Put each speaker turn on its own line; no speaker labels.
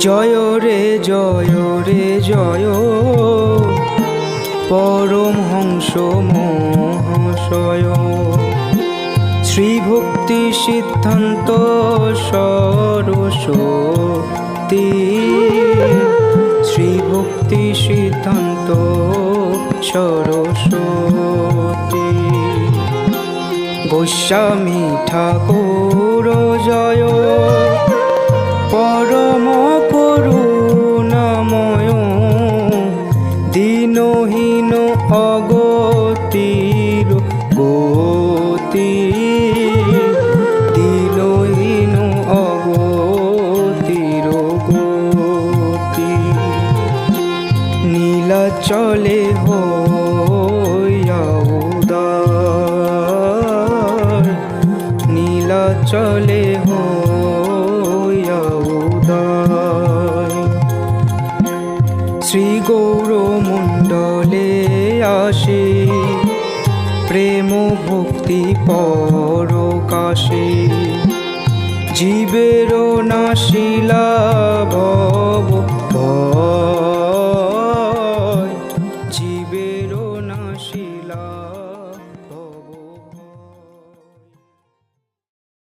জয় রে জয় রে, জয়। পরম হংস মহাশয়। শ্রী ভক্তি সিদ্ধান্ত সরস্বতী। শ্রী ভক্তি সিদ্ধান্ত সরস্বতী। গোস্বামী ঠাকুর দীনহীন অগতির গতি। অগতির গতি। নীলাচলে হইয়া উদার। নীলাচলে হইয়া শ্রী গৌর মণ্ডলে আসে। প্রেম ভক্তি পরকাশে। জীবের নাশিলা